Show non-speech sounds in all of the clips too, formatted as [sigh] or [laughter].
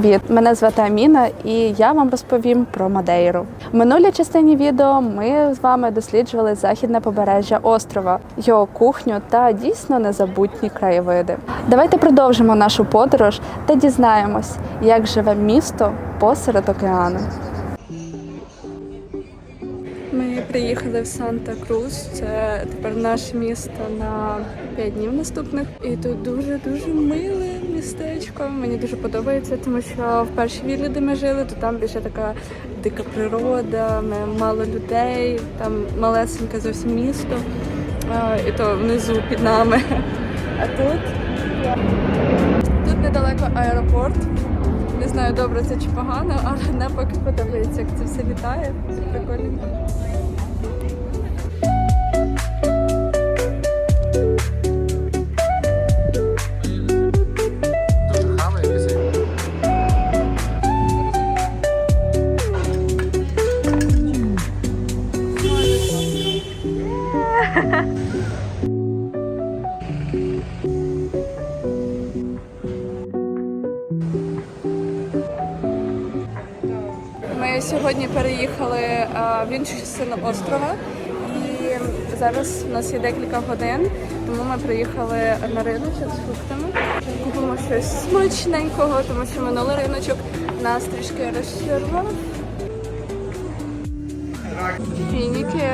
привіт! Мене звати Аміна, і я вам розповім про Мадейру. В минулій частині відео ми з вами досліджували західне побережжя острова, його кухню та дійсно незабутні краєвиди. Давайте продовжимо нашу подорож та дізнаємось, як живе місто посеред океану. Приїхали в Санта-Крус. Це тепер наше місто на 5 днів наступних. І тут дуже дуже миле містечко. Мені дуже подобається, тому що в першій віллі, де ми жили, то там більше така дика природа, мало людей, там малесеньке зовсім місто. І то внизу під нами. А тут тут недалеко аеропорт. Не знаю, добре це чи погано, але нам поки подобається, як це все літає. Це прикольно. Частину острова, і зараз у нас є декілька годин, тому ми приїхали на риночок з фруктами. Купимо щось смачненького, тому що минулий риночок нас трішки розчарував. Фініки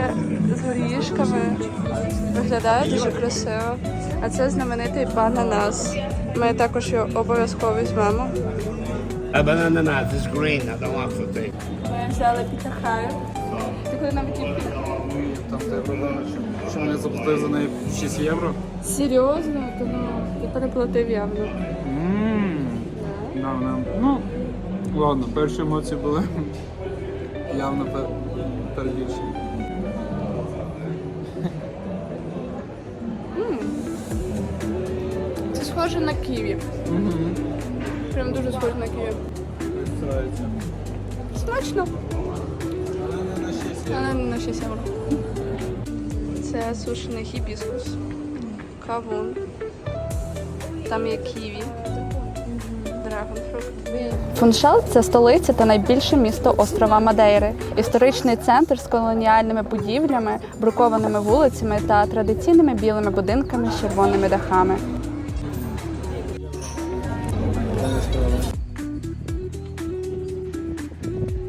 з горішками виглядає дуже красиво. А це знаменитий бананас. Ми також його обов'язково візьмемо. Banana nut is green, I don't want to take. Ми взяли пітахаю. Коли нам який Там тебе що мені заплатили за неї 6 євро. Серйозно? То ну, ти переплатив явно. Ммм. Да, вона- Ну, ладно, перші емоції були явно пер- перебільшені. Це схоже на ківі. Прям дуже схоже на ківі. Смачно. Але на 6 євро. Це сушений гібіскус. Кавун. Там є ківі. Фуншал це столиця та найбільше місто острова Мадейри. Історичний центр з колоніальними будівлями, брукованими вулицями та традиційними білими будинками з червоними дахами.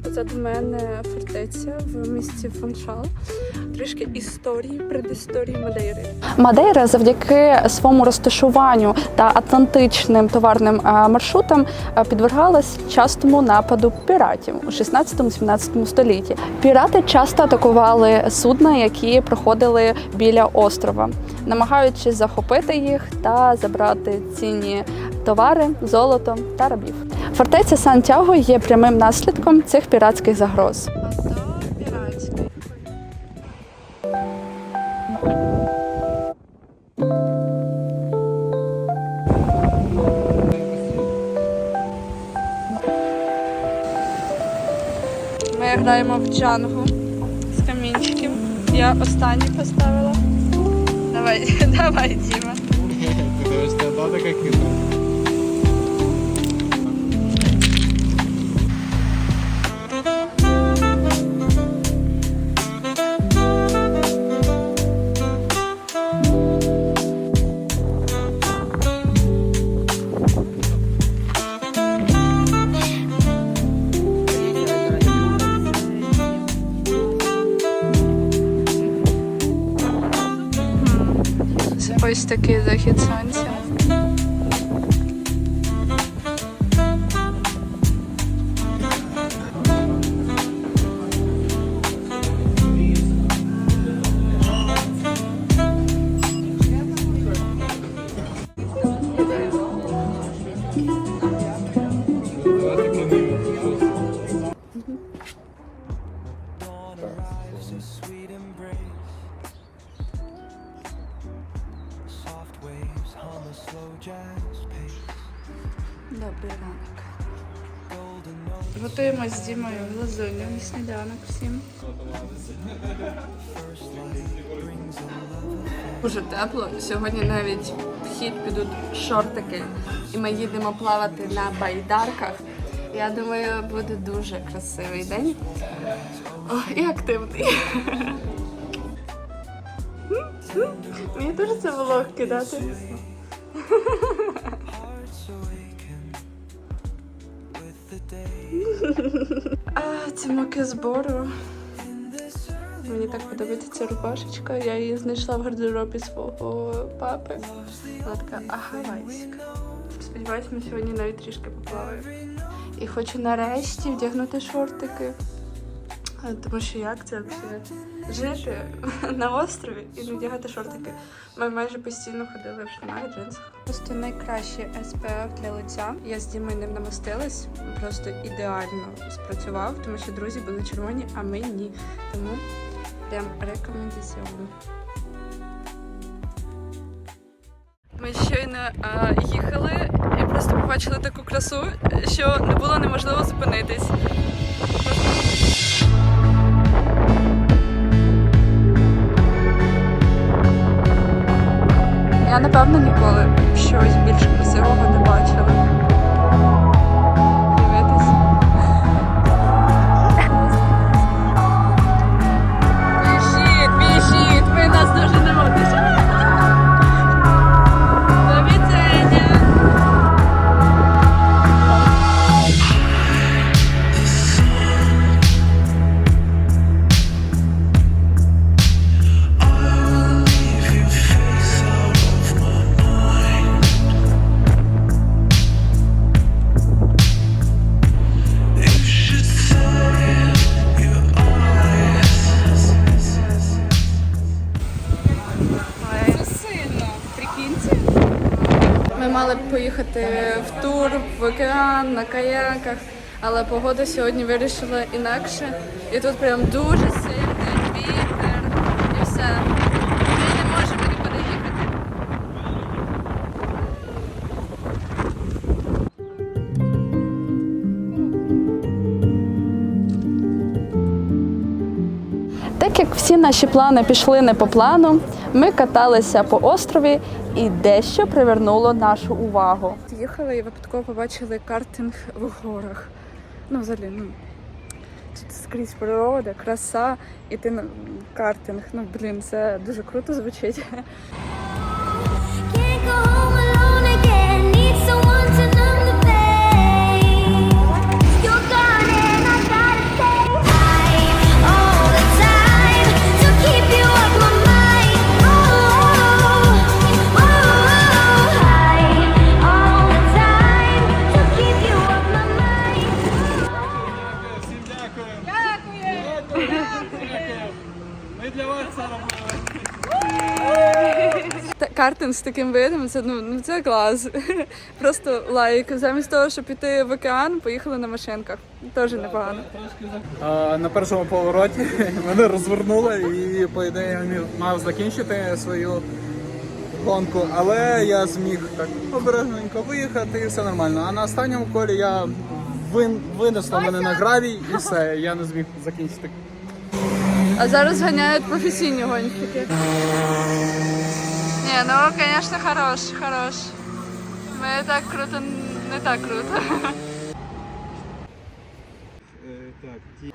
Позаду мене фортеця в місті Фуншал. Трішки історії, предісторії Мадейри. Мадейра завдяки своєму розташуванню та атлантичним товарним е, маршрутам е, підвергалась частому нападу піратів у 16-17 столітті. Пірати часто атакували судна, які проходили біля острова, намагаючись захопити їх та забрати цінні товари, золото та рабів. Фортеця Сантьяго є прямим наслідком цих піратських загроз. Граємо в джангу з камінчиків. Я останній поставила. Давай, [laughs] давай, Діма. Ти дивишся, да, така кіно? Ось такий захід сонця. Дуже тепло. Сьогодні навіть в хід підуть шортики, і ми їдемо плавати на байдарках. Я думаю, буде дуже красивий день. О, і активний. [laughs] Мені дуже це влог кидати. [laughs] А, ці муки збору. Мені так подобається ця рубашечка. Я її знайшла в гардеробі свого папи. Вона така агавайська. Сподіваюсь, ми сьогодні навіть трішки поплаваємо. І хочу нарешті вдягнути шортики. Тому що як це взагалі жити на острові і не вдягати шортики? Ми майже постійно ходили в штанах, джинсах. Просто найкращий SPF для лиця. Я з Дімою ним намастилась, просто ідеально спрацював, тому що друзі були червоні, а ми ні. Тому прям рекомендаціон. Ми щойно а, їхали і просто побачили таку красу, що не було неможливо зупинитись. Я напевно ніколи щось більш красивого не бачила. Мали б поїхати в тур, в океан, на каяках, але погода сьогодні вирішила інакше. І тут прям дуже сильний вітер і все. Ми не можемо нікуди їхати. Так як всі наші плани пішли не по плану, ми каталися по острові і дещо привернуло нашу увагу. Їхали і випадково побачили картинг в горах. Ну, взагалі, ну тут скрізь природа, краса, і ти картинг. Ну блін, це дуже круто звучить. Картинг з таким видом, це ну, ну це клас. [laughs] Просто лайк. Замість того, щоб піти в океан, поїхали на машинках. Теж непогано. А, На першому повороті [laughs] мене розвернуло і, по ідеї, мав закінчити свою гонку, але я зміг так обережненько виїхати і все нормально. А на останньому колі я вин, винесло мене на гравій і все, я не зміг закінчити. А зараз ганяють професійні гонщики. Ні, ну, звісно, хорош, хорош. Ми так круто, не так круто.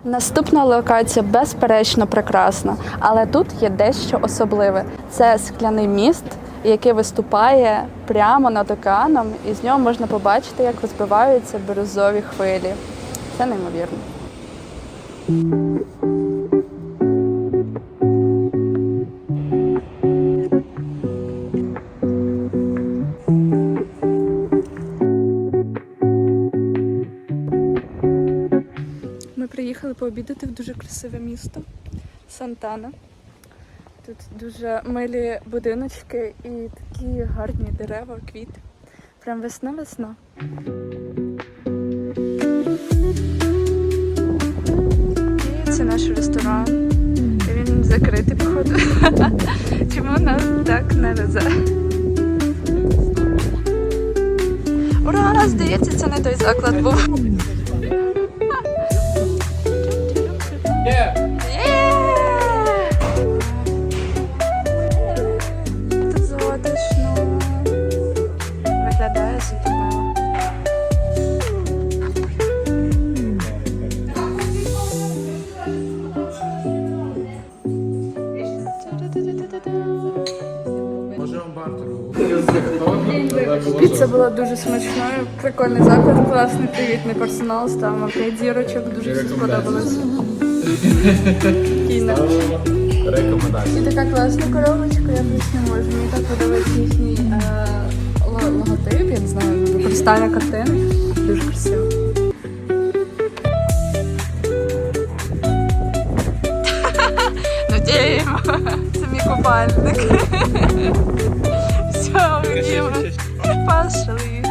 Наступна локація безперечно прекрасна, але тут є дещо особливе. Це скляний міст, який виступає прямо над океаном, і з нього можна побачити, як розбиваються бірюзові хвилі. Це неймовірно. Пообідати в дуже красиве місто Сантана. Тут дуже милі будиночки і такі гарні дерева, квіти. Прям весна-весна. І це наш ресторан. І Він закритий, походу. [laughs] Чому нас так не везе? Ура! Здається, це не той заклад був. Була дуже смачною, прикольний заклад, класний привітний персонал, ставимо 5 зірочок, дуже все сподобалось. Кіно. Рекомендації. І така класна коробочка, я просто не можу. Мені так подобається їхній е, ло- логотип, я не знаю, використання картини. Дуже красиво. [laughs] Надіємо, [laughs] це мій купальник. [laughs] Все, ходімо. Пошли.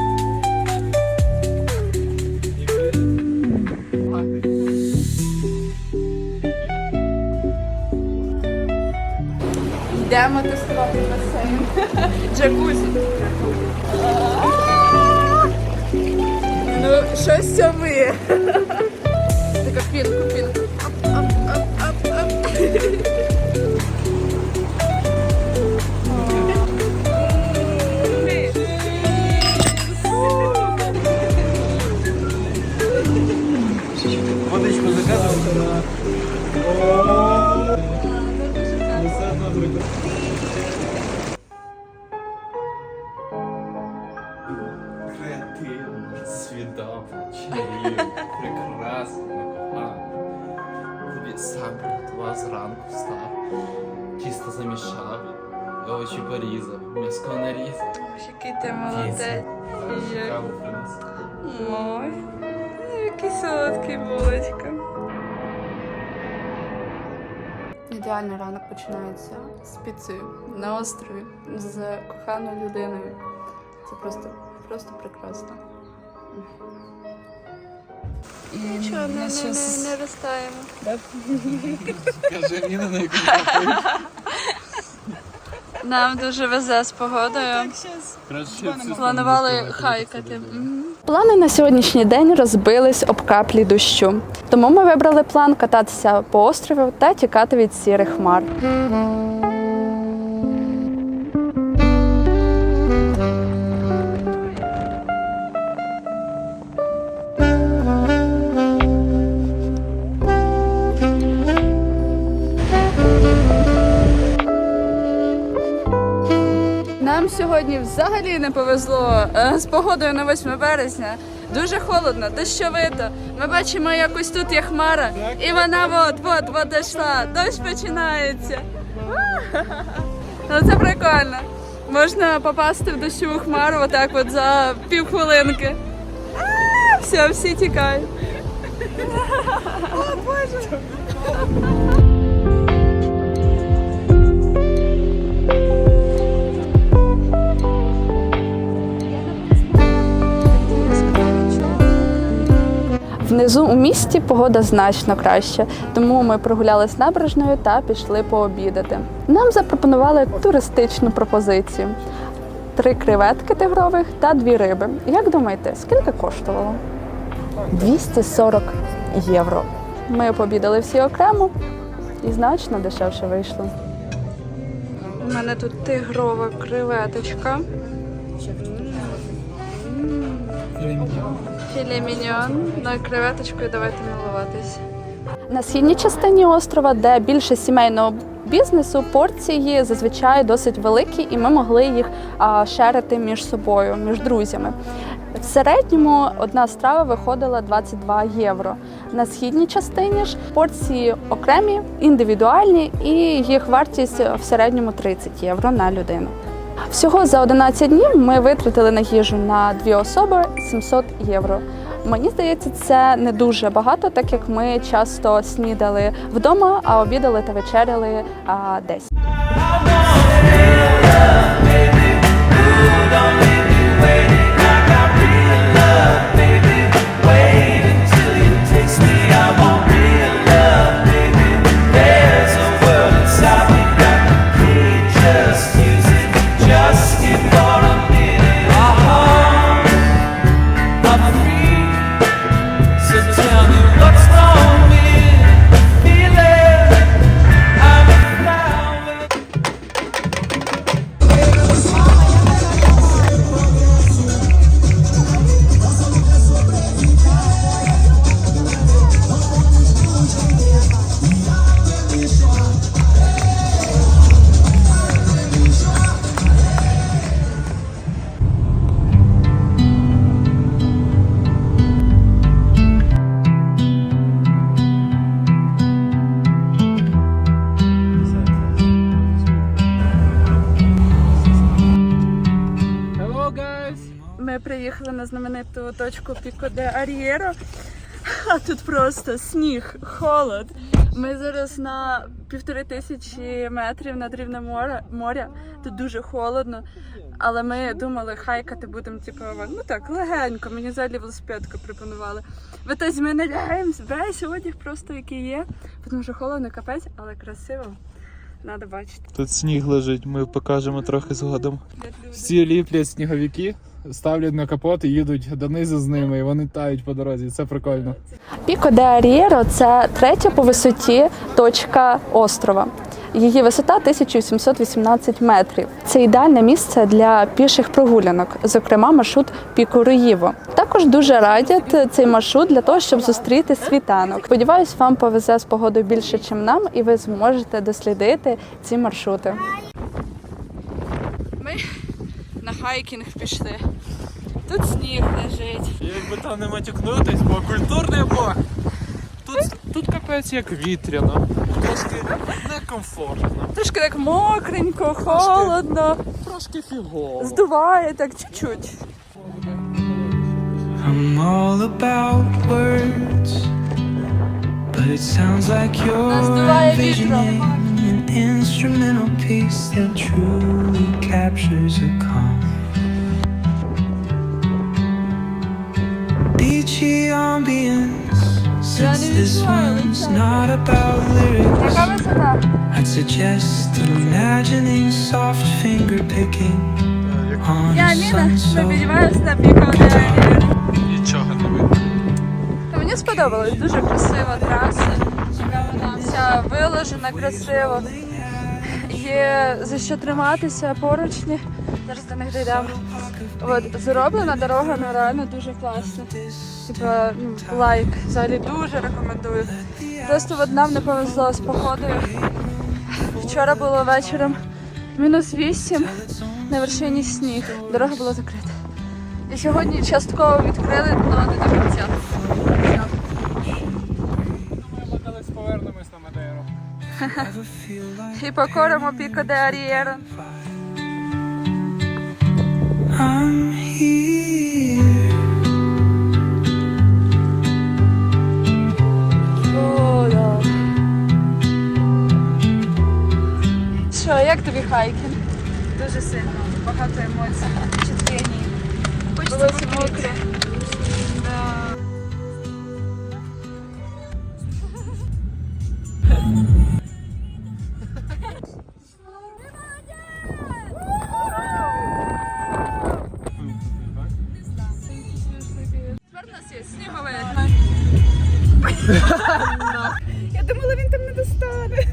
Йдемо тестувати басейн. [laughs] Джакузі. Ну, щось це Водичку заказував. Креативно, свідомо, чарівно, прекрасно, кохано. Тобі сам приготував зранку встав, тісто замішав, овочі порізав, м'яско нарізав, Який ти молодець. Є. каву принесав. Ой, ну, Який солодкий булочка. Ідеальний ранок починається з піцею на острові з коханою людиною. Це просто, просто прекрасно. Нічого, не, не, не, не розстаємо. Кажи Ніна, на яку [laughs] Нам дуже везе з погодою. Планували хайкати. Плани на сьогоднішній день розбились об каплі дощу. Тому ми вибрали план кататися по острову та тікати від сірих хмар. Сьогодні взагалі не повезло е, з погодою на 8 березня. Дуже холодно, дощовито. Ми бачимо, якось тут є хмара, і вона от от от дійшла. Дощ починається. [laughs] Ну це прикольно. Можна попасти в дощову хмару отак от за півхвилинки. Все, всі тікають. [laughs] О, Боже. Внизу у місті погода значно краща, тому ми прогулялись набережною та пішли пообідати. Нам запропонували туристичну пропозицію: три креветки тигрових та дві риби. Як думаєте, скільки коштувало? 240 євро. Ми пообідали всі окремо і значно дешевше вийшло. У мене тут тигрова креветочка. Філе міньон. Ну креветочкою давайте милуватись. На східній частині острова, де більше сімейного бізнесу, порції зазвичай досить великі, і ми могли їх шерити між собою, між друзями. В середньому одна страва виходила 22 євро. На східній частині ж порції окремі, індивідуальні, і їх вартість в середньому 30 євро на людину. Всього за 11 днів ми витратили на їжу на дві особи 700 євро. Мені здається, це не дуже багато, так як ми часто снідали вдома, а обідали та вечеряли а, десь. Точку Піко де Ар'єро. А тут просто сніг, холод. Ми зараз на півтори тисячі метрів над рівнем моря. моря. Тут дуже холодно. Але ми думали, хайкати будемо, типу, ну так, легенько. Мені взагалі велосипедку пропонували. В ітозі ми не весь одяг просто який є. Тому що холодно капець, але красиво. Надо бачити. Тут сніг лежить, ми покажемо трохи згодом. Всі ліплять сніговики, ставлять на капот і їдуть донизу з ними, і вони тають по дорозі. Це прикольно. Піко де Арієро це третя по висоті точка острова. Її висота 1718 метрів. Це ідеальне місце для піших прогулянок, зокрема маршрут Піко Руїво. Також дуже радять цей маршрут для того, щоб зустріти світанок. Сподіваюсь, вам повезе з погодою більше, ніж нам, і ви зможете дослідити ці маршрути. Ми на хайкінг пішли. Тут сніг лежить. Якби там не матюкнутись, бо культурний блок. Тут, тут капець як вітряно, трошки некомфортно, Трошки так мокренько, холодно, трошки фігово. здуває так чуть-чуть. I'm all about words, but it sounds like you're envisioning an instrumental piece that truly captures a calm. Beachy ambience, since this one's not about lyrics. Яка висота? I'd suggest imagining soft finger picking on Я a Аліна, sun ми so піднімаємося на піко де Нічого не видно. Мені сподобалось, дуже красива траса. Вся виложена красиво. Є за що триматися поручні. Зараз до них дійдемо. От зроблена дорога, ну реально дуже класна. Типа, ну, лайк. Взагалі дуже рекомендую. Просто от нам не повезло з погодою. Вчора було вечором мінус 8, на вершині сніг. Дорога була закрита. І сьогодні частково відкрили, але не до кінця. Ми колись повернемось на Мадейру. І покоримо Піко де Арієро. I'm here. О, да. Що, як тобі хайкінг? Дуже сильно, багато емоцій, впечатлень. Хочеться мокре. У сніговий. Я думала, він там не достане.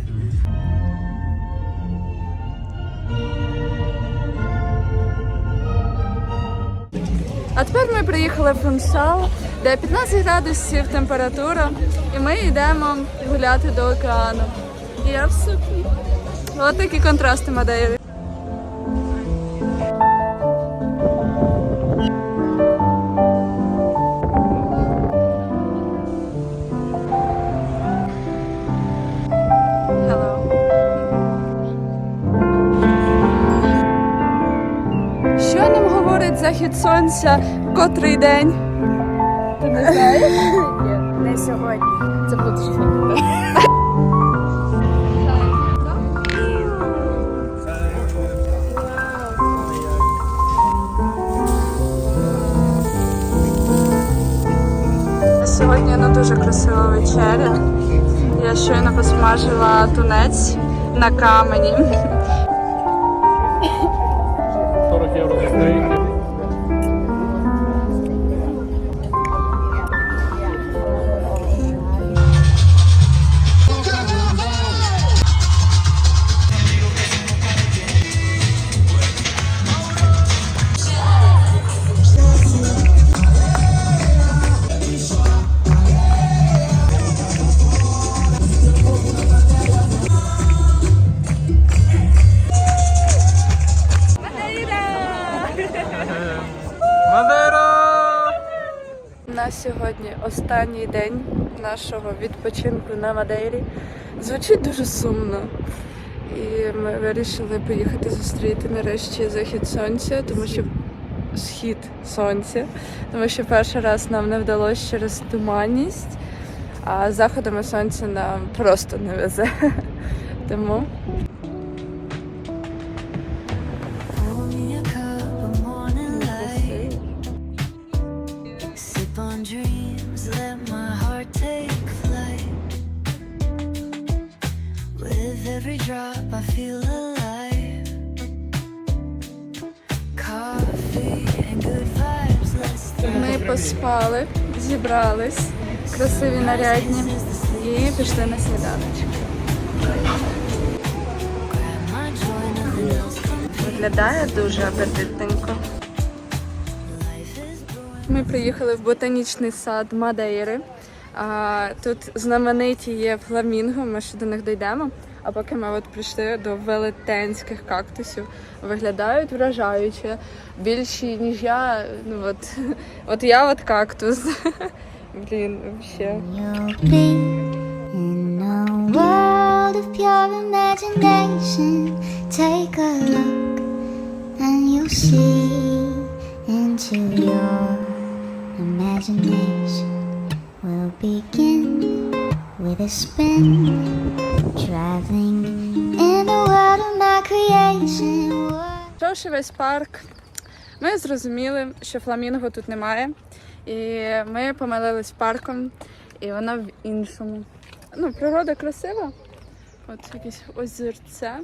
А тепер ми приїхали в Фуншал, де 15 градусів температура, і ми йдемо гуляти до океану. І я в сукні. Ось такі контрасти Мадейри. Захід сонця котрий день? Ти не знаєш? Не сьогодні. Це буде дуже Сьогодні ну, дуже красива вечеря. Я щойно посмажила тунець на камені. Сьогодні останній день нашого відпочинку на Мадейрі. Звучить дуже сумно. І ми вирішили поїхати зустріти нарешті захід сонця, тому що схід сонця, тому що перший раз нам не вдалося через туманність, а заходами сонця нам просто не везе. [laughs] Тому зібрались, красиві нарядні і пішли на сніданочок. Виглядає дуже апетитненько. Ми приїхали в ботанічний сад Мадейри. Тут знамениті є фламінго, ми ще до них дійдемо. А поки ми от прийшли до велетенських кактусів, виглядають вражаюче, більші, ніж я. Ну от, [laughs] от я от кактус. [laughs] Блін. Take a look and you'll see into your imagination. We'll begin with a spin, traveling in the world of my creation. What Пройшовши весь парк, ми зрозуміли, що фламінго тут немає. І ми помилились парком, і воно в іншому. Ну, природа красива, от якесь озерце.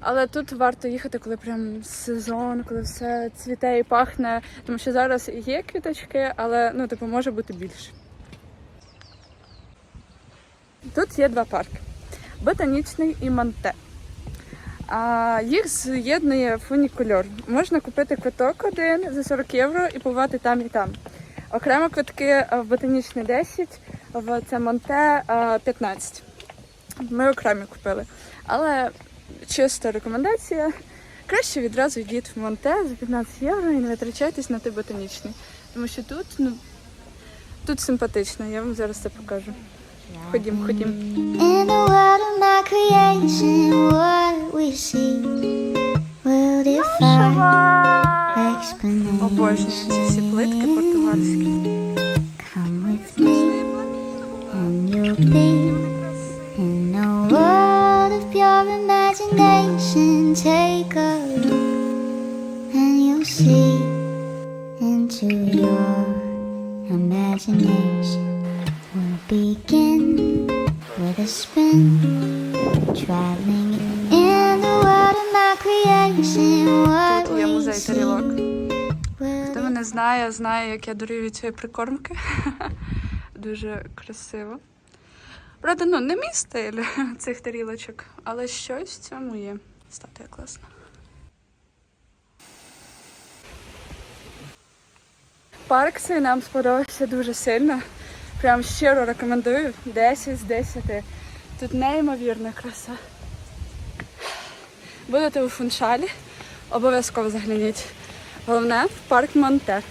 Але тут варто їхати, коли прям сезон, коли все цвіте і пахне. Тому що зараз є квіточки, але ну, типу, може бути більше. Тут є два парки: ботанічний і Монте. А їх з'єднує фунікульор. Можна купити квиток один за 40 євро і побувати там і там. Окремо квитки е, в ботанічний 10, в це Монте е, 15. Ми окремі купили. Але чиста рекомендація. Краще відразу йдіть в Монте за 15 євро і не витрачайтесь на той ботанічний. Тому що тут, ну, тут симпатично, я вам зараз це покажу. Ходім, ходім. In the world of my creation, what we see will defy explanation. Обожнюю ці всі плитки португальські. Come with me, and you'll be in a world of pure imagination. Take a look, and you'll see into your imagination. We'll begin with a spin, Мене знає, знає, як я дурію від цієї прикормки. [laughs] Дуже красиво. Правда, ну не мій стиль [laughs] цих тарілочок, але щось в цьому є. Статуя класна. Парк цей нам сподобався дуже сильно. Прям щиро рекомендую. 10 з 10. Тут неймовірна краса. Будете у фуншалі, обов'язково загляніть. Головне в парк Монте.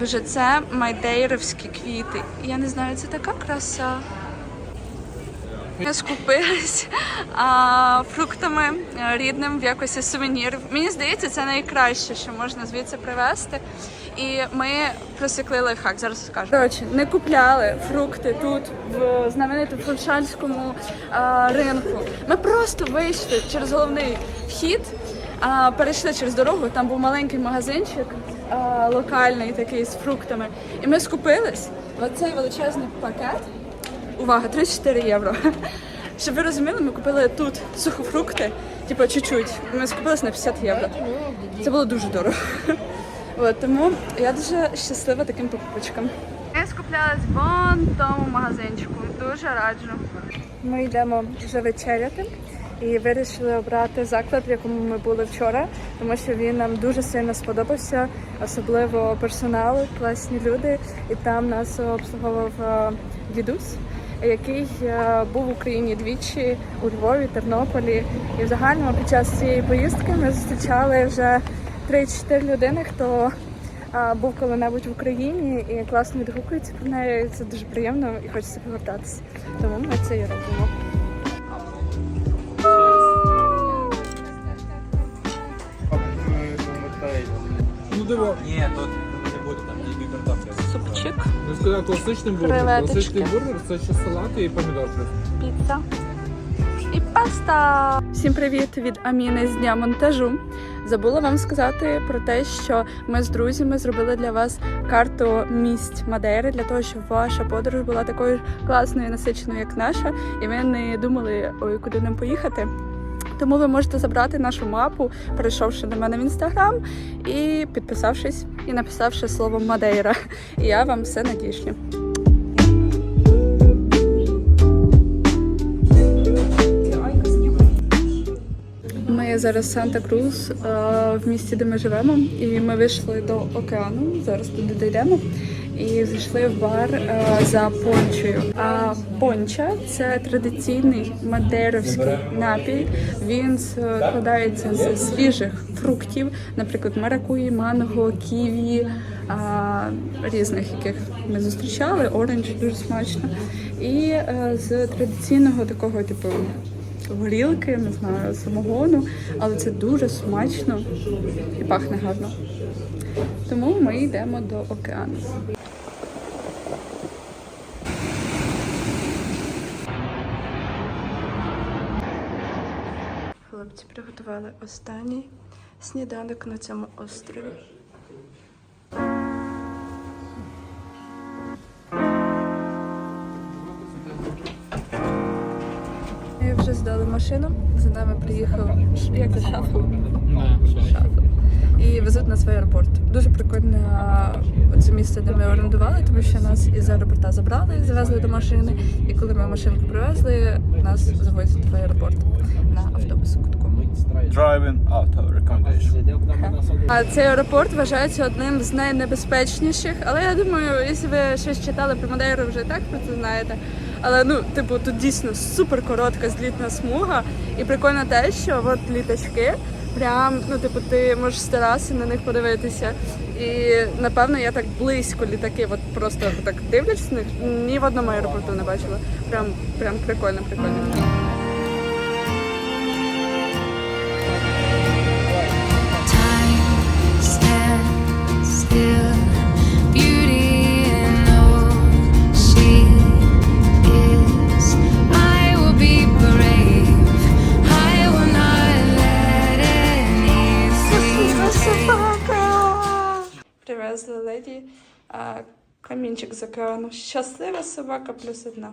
Вже це майдейровські квіти. Я не знаю, це така краса. Ми скупились а, фруктами рідним в якості сувенірів. Мені здається, це найкраще, що можна звідси привезти. І ми просікли лайфхак, зараз скажу. Коротше, не купляли фрукти тут, в знаменитому фуршальському а, ринку. Ми просто вийшли через головний вхід, а, перейшли через дорогу. Там був маленький магазинчик а, локальний такий з фруктами. І ми скупились. Оцей величезний пакет. Увага, 34 євро. [laughs] Щоб ви розуміли, ми купили тут сухофрукти, типу чуть-чуть. Ми скупились на 50 євро. Це було дуже дорого. [laughs] От, тому я дуже щаслива таким покупочкам. Ми скуплялись вон в тому магазинчику. Дуже раджу. Ми йдемо вже вечеряти і вирішили обрати заклад, в якому ми були вчора, тому що він нам дуже сильно сподобався, особливо персонал, класні люди. І там нас обслуговував е, дідусь, який е, був в Україні двічі у Львові, Тернополі. І в загальному під час цієї поїздки ми зустрічали вже 3-4 людини, хто був коли-небудь в Україні і класно відгукується про неї. Це дуже приємно і хочеться повертатися. Тому ми це і робимо. Во- Ні, тут не буде, там тільки картопля. Супчик, Я сказав класичний бургер. Креветочки. Класичний бургер це ще салат і помідор піца і паста. Всім привіт від Аміни з дня монтажу. Забула вам сказати про те, що ми з друзями зробили для вас карту місць Мадейри для того, щоб ваша подорож була такою ж класною і насиченою, як наша, і ви не думали, ой, куди нам поїхати. Тому ви можете забрати нашу мапу, перейшовши до мене в інстаграм і підписавшись і написавши слово Мадейра. І я вам все надішлю. Ми зараз Санта-Крус е, в місті, де ми живемо, і ми вийшли до океану. Зараз туди дійдемо. І зайшли в бар е, за пончею. А понча це традиційний мадейровський напій. Він складається з свіжих фруктів, наприклад, маракуї, манго, ківі, а, різних, яких ми зустрічали. Оранж дуже смачно. І е, з традиційного такого, типу, горілки, не знаю, самогону, але це дуже смачно і пахне гарно. Тому ми йдемо до океану. Хлопці приготували останній сніданок на цьому острові. Ми вже здали машину. За нами приїхав як шафл. Шафл. І везуть нас в аеропорт. Дуже прикольне це місце, де ми орендували, тому що нас із аеропорта забрали, завезли до машини. І коли ми машинку привезли, нас завозять в аеропорт на автобусу такому. Driving auto recommendation. А цей аеропорт вважається одним з найнебезпечніших. Але я думаю, якщо ви щось читали про Мадейру, вже і так про це знаєте. Але ну, типу, тут дійсно супер коротка злітна смуга. І прикольно те, що от літачки, прям, ну, типу, ти можеш з тераси на них подивитися. І напевно я так близько літаки, от просто так дивлячись на них, ні в одному аеропорту не бачила. Прям, прям прикольно, прикольно. Привезли леді камінчик за океану. Щаслива собака плюс одна.